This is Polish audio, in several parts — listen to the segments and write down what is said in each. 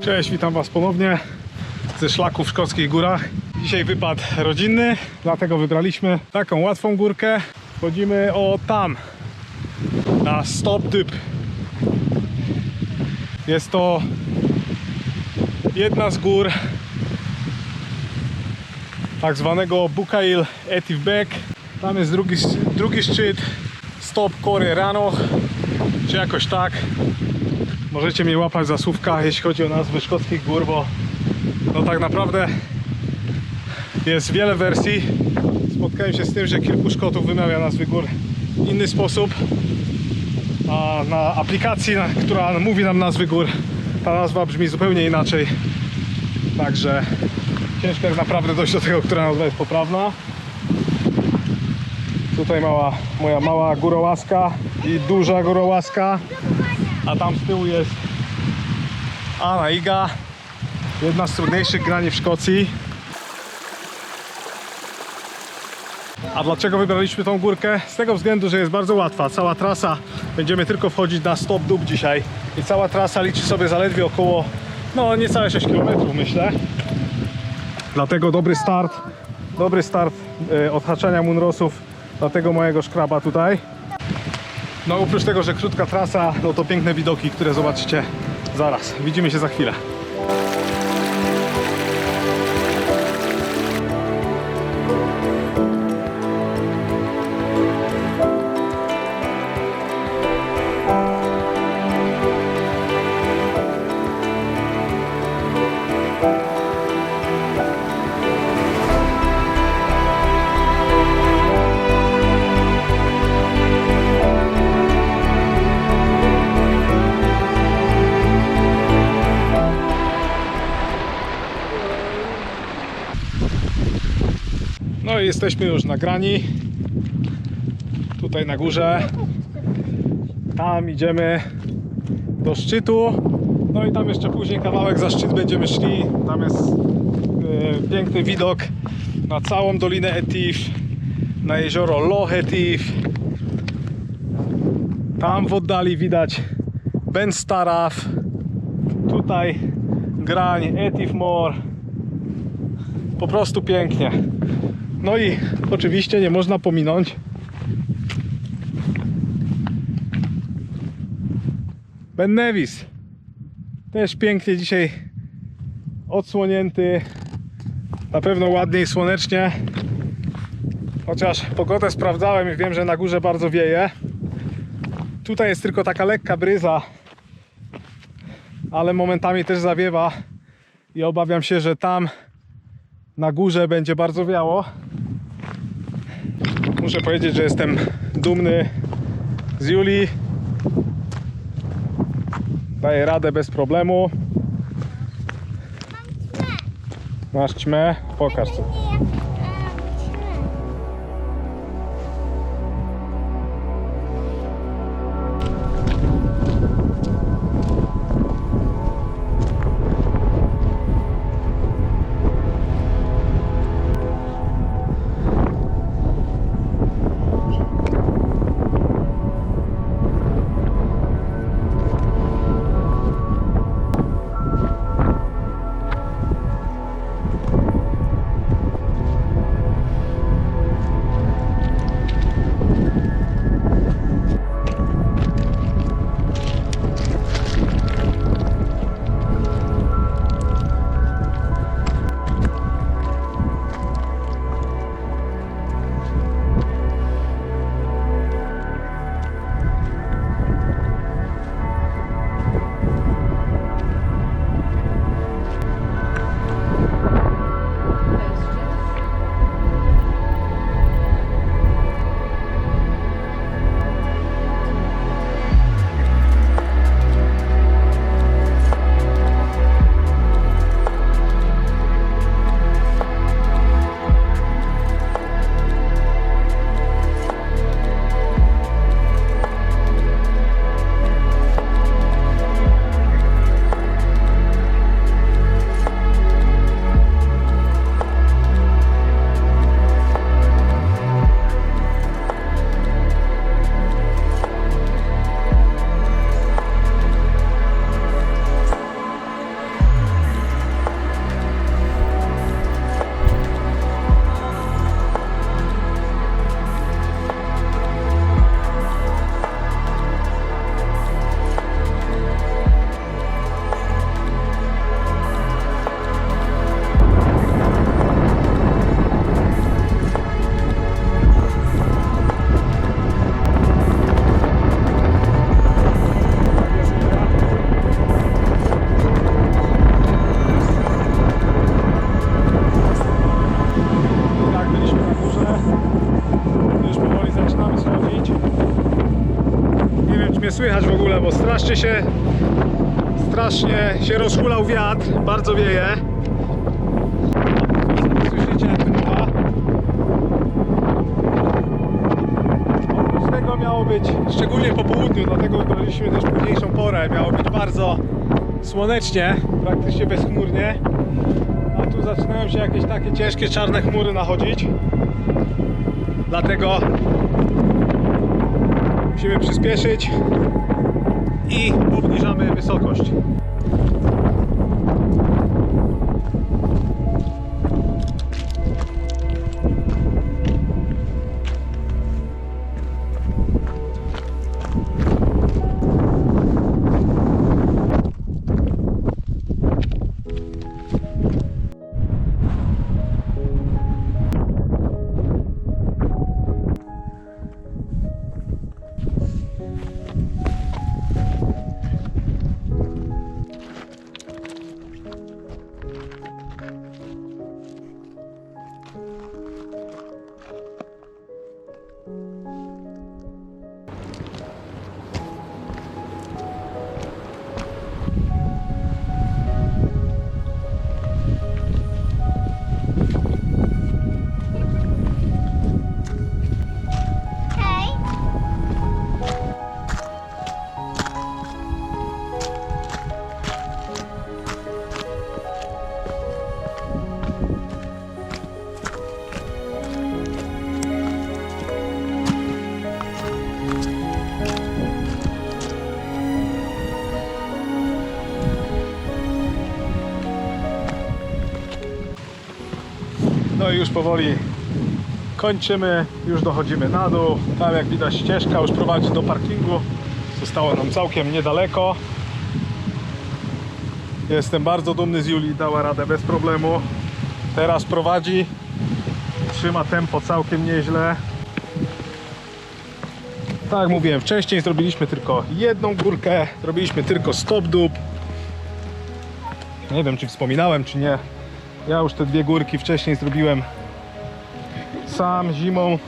Cześć, witam Was ponownie ze szlaku w Szkockich Górach. Dzisiaj wypad rodzinny, dlatego wybraliśmy taką łatwą górkę. Chodzimy o tam, na Stop Dyb. Jest to jedna z gór tak zwanego Bukail Etivbek. Tam jest drugi, drugi szczyt Stop Kory Rano, czy jakoś tak. Możecie mnie łapać za słówka, jeśli chodzi o nazwy szkockich gór, bo no tak naprawdę jest wiele wersji. Spotkałem się z tym, że kilku Szkotów wymawia nazwy gór w inny sposób. A na aplikacji, która mówi nam nazwy gór, ta nazwa brzmi zupełnie inaczej. Także ciężko jest naprawdę dojść do tego, która nazwa jest poprawna. Tutaj mała, moja mała górołaska i duża górołaska. A tam z tyłu jest Ana Iga. Jedna z trudniejszych grani w Szkocji. A dlaczego wybraliśmy tą górkę? Z tego względu, że jest bardzo łatwa. Cała trasa, będziemy tylko wchodzić na stop dób dzisiaj. I cała trasa liczy sobie zaledwie około, no niecałe 6 km myślę. Dlatego dobry start, dobry start e, odhaczania Munrosów dla tego mojego szkraba tutaj. No oprócz tego, że krótka trasa, no to piękne widoki, które zobaczycie zaraz. Widzimy się za chwilę. Jesteśmy już na grani. Tutaj na górze. Tam idziemy do szczytu. No i tam jeszcze później kawałek za szczyt będziemy szli. Tam jest e, piękny widok na całą Dolinę Etif, na jezioro Loch Etif. Tam w oddali widać Ben Staraf. Tutaj grań Etif Mor. Po prostu pięknie. No i oczywiście nie można pominąć Ben Nevis. Też pięknie dzisiaj odsłonięty. Na pewno ładnie i słonecznie. Chociaż pogodę sprawdzałem i wiem, że na górze bardzo wieje. Tutaj jest tylko taka lekka bryza, ale momentami też zawiewa i obawiam się, że tam na górze będzie bardzo wiało. Muszę powiedzieć, że jestem dumny z Julii. Daje radę bez problemu. Masz ćmę? Pokaż co. słychać w ogóle, bo strasznie się strasznie się rozhulał wiatr, bardzo wieje. Słyszycie jak wybucha? Oprócz tego miało być, szczególnie po południu, dlatego wybraliśmy też późniejszą porę, miało być bardzo słonecznie, praktycznie bezchmurnie. A tu zaczynają się jakieś takie ciężkie czarne chmury nachodzić. Dlatego musimy przyspieszyć i obniżamy wysokość. No i już powoli kończymy, już dochodzimy na dół. Tam jak widać ścieżka już prowadzi do parkingu. Zostało nam całkiem niedaleko. Jestem bardzo dumny z Julii, dała radę bez problemu. Teraz prowadzi, trzyma tempo całkiem nieźle. Tak jak mówiłem, wcześniej zrobiliśmy tylko jedną górkę, zrobiliśmy tylko stop dup. Nie wiem czy wspominałem czy nie, ja już te dwie górki wcześniej zrobiłem sam zimą.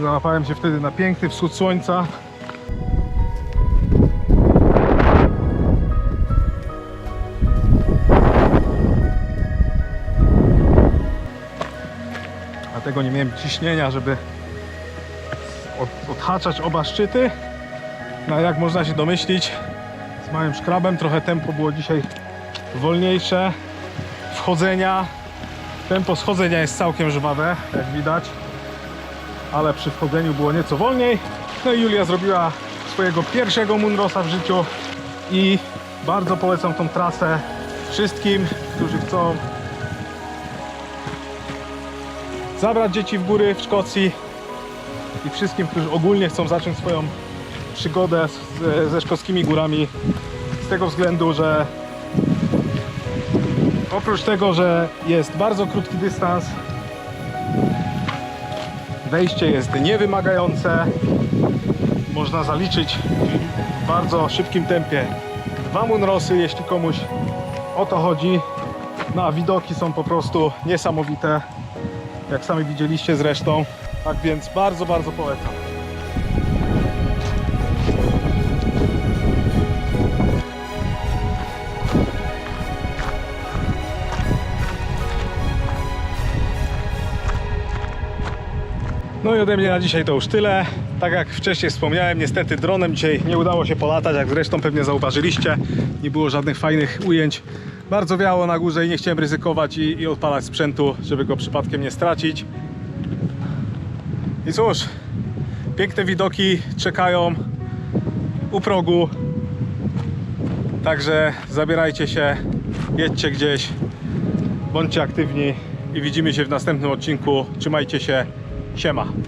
Załapałem się wtedy na piękny wschód słońca. Dlatego nie miałem ciśnienia, żeby od, odhaczać oba szczyty. No jak można się domyślić, małym szkrabem. Trochę tempo było dzisiaj wolniejsze. Wchodzenia. Tempo schodzenia jest całkiem żwawe jak widać. Ale przy wchodzeniu było nieco wolniej. No i Julia zrobiła swojego pierwszego Munrosa w życiu. I bardzo polecam tą trasę wszystkim, którzy chcą zabrać dzieci w góry w Szkocji i wszystkim, którzy ogólnie chcą zacząć swoją przygodę z, ze szkockimi górami z tego względu, że oprócz tego, że jest bardzo krótki dystans, wejście jest niewymagające, można zaliczyć w bardzo szybkim tempie dwa munrosy, jeśli komuś o to chodzi. No a widoki są po prostu niesamowite, jak sami widzieliście zresztą. Tak więc bardzo, bardzo polecam. No i ode mnie na dzisiaj to już tyle. Tak jak wcześniej wspomniałem, niestety dronem dzisiaj nie udało się polatać, jak zresztą pewnie zauważyliście. Nie było żadnych fajnych ujęć. Bardzo wiało na górze i nie chciałem ryzykować i, i odpalać sprzętu, żeby go przypadkiem nie stracić. I cóż, piękne widoki czekają u progu. Także zabierajcie się, jedźcie gdzieś, bądźcie aktywni i widzimy się w następnym odcinku. Trzymajcie się, siema.